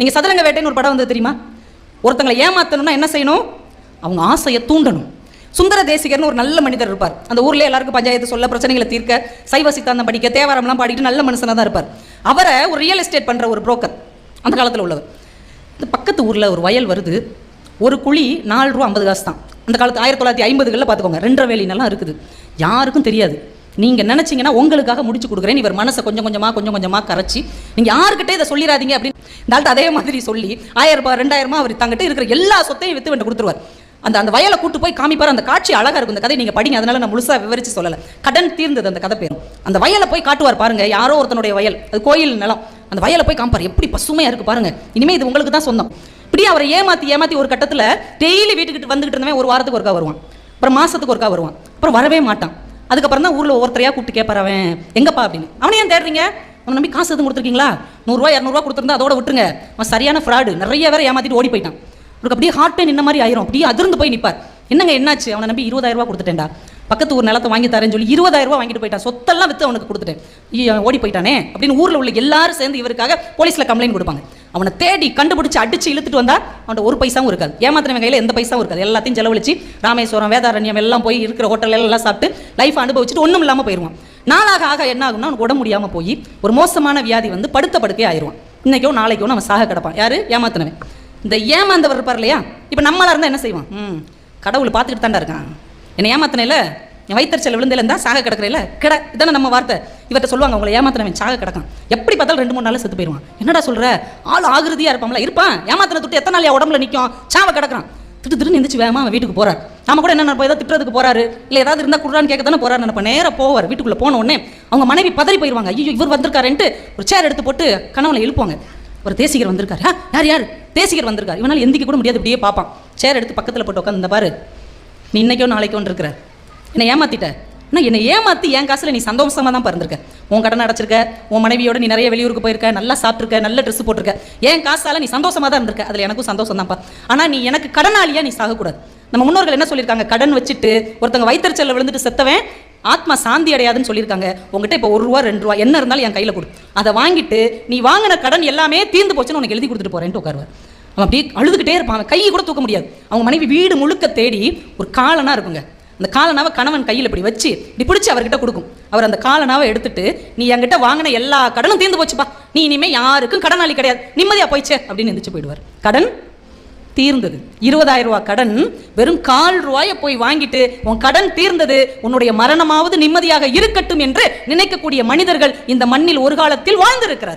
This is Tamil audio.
நீங்கள் சதுரங்க வேட்டைன்னு ஒரு படம் வந்து தெரியுமா? ஒருத்தங்களை ஏமாத்தணும்னா என்ன செய்யணும்? அவங்க ஆசையை தூண்டணும். சுந்தர தேசிகர்னு ஒரு நல்ல மனிதர் இருப்பார். அந்த ஊரில் எல்லாருக்கும் பஞ்சாயத்து சொல்ல பிரச்சனைகளை தீர்க்க சைவ சித்தாந்தம் படிக்க தேவாரம்லாம் பாடிட்டு நல்ல மனுஷனாக தான் இருப்பார். அவரை ஒரு ரியல் எஸ்டேட் பண்ணுற ஒரு புரோக்கர் அந்த காலத்தில் உள்ளவர். இந்த பக்கத்து ஊரில் ஒரு வயல் வருது. ஒரு குழி நாலு ரூபா ஐம்பது காசு தான். அந்த காலத்து ஆயிரத்தி தொள்ளாயிரத்தி ஐம்பதுகளில் பார்த்துக்கோங்க ரெண்டரை வேலினெல்லாம் இருக்குது. யாருக்கும் தெரியாது. நீங்கள் நினச்சிங்கன்னா உங்களுக்காக முடிச்சு கொடுக்குறேன். இவர் மனசை கொஞ்சம் கொஞ்சமாக கொஞ்சம் கொஞ்சமாக கரைச்சி நீங்கள் யாருக்கிட்டே இதை சொல்லிடாதீங்க அப்படின்னு இந்த அதே மாதிரி சொல்லி ஆயிரம் ரூபாய் ரெண்டாயிரமா அவர் தங்கிட்ட இருக்கிற எல்லா சொத்தையும் வித்து வேண்ட கொடுத்துருவார். அந்த அந்த வயலை கூட்டு போய் காமிப்பார். அந்த காட்சி அழகாக இருக்கும். இந்த கதை நீங்கள் படிங்க. அதனால நான் முழுசாக விவரித்து சொல்லலை. கடன் தீர்ந்தது அந்த கதை பேரும். அந்த வயலை போய் காட்டுவார் பாருங்க. யாரோ ஒருத்தனுடைய வயல். அது கோயில் நிலம். அந்த வயலை போய் காமிப்பார். எப்படி பசுமையாக இருக்கு பாருங்க. இனிமேல் இது உங்களுக்கு தான் சொந்தம். இப்படி அவரை ஏமாத்தி ஏமாத்தி ஒரு கட்டத்தில் டெய்லி வீட்டுக்கிட்டு வந்துகிட்டு இருந்தவன் ஒரு வாரத்துக்கு ஒருக்கா வருவான். அப்புறம் மாசத்துக்கு ஒருக்கா வருவான். அப்புறம் வரவே மாட்டான். அதுக்கப்புறம் தான் ஊரில் ஒவ்வொருத்தரையாக கூப்பிட்டு கேட்பார் அவன். எங்கப்பா? அப்படின்னு. அவனை ஏன் தேடுறீங்க? அவனை நம்பி காசு எதுவும் கொடுத்துருக்கீங்களா? நூறுரூவா இரநூறுவா கொடுத்துருந்தா அதோட விட்டுருங்க. அவன் சரியான ஃப்ராடு நிறைய வேற ஏமாத்திட்டு ஓடி போயிட்டான். அவருக்கு அப்படியே ஹார்ட் பெயின் இந்த மாதிரி ஆயிரும். அப்படியே அதிர்ந்து போய் நிற்பார் என்னங்க என்னாச்சு? அவனை நம்பி இருபதாயிரம் கொடுத்துட்டேன்டா. பக்கத்து ஒரு நிலத்தை வாங்கி தரேன்னு சொல்லி இருபதாயிரம் வாங்கிட்டு போயிட்டான் சொத்தெல்லாம் வித்து அவனுக்கு கொடுத்துட்டேன். ஓடி போயிட்டானே? அப்படின்னு ஊரில் உள்ள எல்லாரும் சேர்ந்து இவருக்காக போலீஸில் கம்ப்ளைண்ட் கொடுப்பாங்க. அவனை தேடி கண்டுபிடிச்சு அடிச்சு இழுத்துட்டு வந்தா அவன் ஒரு பைசாவும் இருக்காது. ஏமாத்தினவன் கையில் எந்த பைசாவும் இருக்காது. எல்லாத்தையும் செலவழிச்சு ராமேஸ்வரம் வேதாரண்யம் எல்லாம் போய் இருக்கிற ஹோட்டல் எல்லாம் சாப்பிட்டு லைஃப் அனுபவிச்சுட்டு ஒன்றும் இல்லாமல் போயிடுவான் நாளாக ஆக என்ன ஆகும்னா அவனுக்கு உடம்பு முடியாமல் போய் ஒரு மோசமான வியாதி வந்து படுத்த படுக்கே ஆயிடுவான் இன்னைக்கோ நாளைக்கோ நம்ம சாக கிடப்பான். யாரு? ஏமாத்தினவன். இந்த ஏமாந்தவர் இருப்பார் இல்லையா? இப்போ நம்மளாக இருந்தால் என்ன செய்வான்? ம் கடவுள் பார்த்துக்கிட்டு தாண்டா இருக்கான். என்னை ஏமாத்தினேல? என் வயிற்றுச்சல் விழுந்தில இருந்தால் சாக கிடக்குறேல? கிட. இதானே நம்ம வார்த்தை. இவர்கிட்ட சொல்லுவாங்க உங்களை ஏமாத்தினவன் சாக கிடக்கான். எப்படி பார்த்தாலும் ரெண்டு மூணு நாள் செத்து போயிடுவான் என்னடா சொல்கிற ஆள் ஆகிருதியாக இருப்பான்ல. இருப்பான். ஏமாத்தின துட்டு எத்தனை நாள் உடம்புல நிற்கும் சாவை கிடக்கிறான். திட்டு திட்டு எந்திரிச்சு வேகமா அவன் வீட்டுக்கு போறார். நாம கூட என்ன நினைப்போம் ஏதாவது திட்டுறதுக்கு போறாரு? இல்லை ஏதாவது இருந்தால் குடுறான்னு கேட்க தானே போறாரு. நினைப்போம் நேராக போவார் வீட்டுக்குள்ள போன உடனே. அவங்க மனைவி பதறி போயிடுவாங்க ஐயோ இவர் வந்திருக்காருன்ட்டு ஒரு சேர் எடுத்து போட்டு கணவனை எழுப்புவாங்க ஒரு தேசிகர் வந்திருக்காரு. யார் யார்? தேசிகர் வந்திருக்காரு. இவனால் எந்திக்க கூட முடியாது இப்படியே பார்ப்பான். சேர் எடுத்து பக்கத்தில் போட்டு உட்காந்து இந்த பாரு. நீ இன்னைக்கோ நாளைக்கோன்னு இருக்கிற. என்னை ஏமாத்திட்ட. ஆனால் என்னை ஏமாத்தி என் காசில் நீ சந்தோஷமாக தான் பிறந்திருக்க. உன் கடன் அடைச்சிருக்க உன் மனைவியோட நீ நிறைய வெளியூருக்கு போயிருக்க நல்லா சாப்பிட்ருக்க நல்ல ட்ரெஸ் போட்டிருக்க. என் காசால் நீ சந்தோஷமாக தான் இருந்திருக்க. அதில் எனக்கும் சந்தோஷம் தான்ப்பா. ஆனால் நீ எனக்கு கடனாளியாக நீ சாகக்கூடாது. நம்ம முன்னோர்கள் என்ன சொல்லியிருக்காங்க? கடன் வச்சுட்டு ஒருத்தங்க வயிற்றுச்சல்ல விழுந்துட்டு செத்தவன் ஆத்மா சாந்தி அடையாதுன்னு சொல்லியிருக்காங்க. உங்ககிட்ட இப்போ ஒரு ரூபா ரெண்டு ரூபா என்ன இருந்தாலும் என் கையில் கொடு. அதை வாங்கிட்டு நீ வாங்கின கடன் எல்லாமே தீர்ந்து போச்சுன்னு உனக்கு எழுதி கொடுத்துட்டு போறேன்ட்டு உட்காருவார். அவன் அப்படியே அழுதுகிட்டே இருப்பான். கையை கூட தூக்க முடியாது. அவங்க மனைவி வீடு முழுக்க தேடி ஒரு காலனாக இருக்குங்க. அந்த காலனாவை கணவன் கையில் இப்படி வச்சு இப்படி பிடிச்சி அவர்கிட்ட கொடுக்கும். அவர் அந்த காலனாவை எடுத்துட்டு நீ என்கிட்ட வாங்கின எல்லா கடனும் தீர்ந்து போச்சுப்பா. நீ இனிமே யாருக்கும் கடனாளி கிடையாது. நிம்மதியா போயிச்சே. அப்படின்னு எந்திரிச்சு போயிடுவார். கடன் தீர்ந்தது. இருபதாயிரம் ரூபாய் கடன் வெறும் கால் ரூபாயை போய் வாங்கிட்டு உன் கடன் தீர்ந்தது. உன்னுடைய மரணமாவது நிம்மதியாக இருக்கட்டும் என்று நினைக்கக்கூடிய மனிதர்கள் இந்த மண்ணில் ஒரு காலத்தில் வாழ்ந்திருக்கிறார்.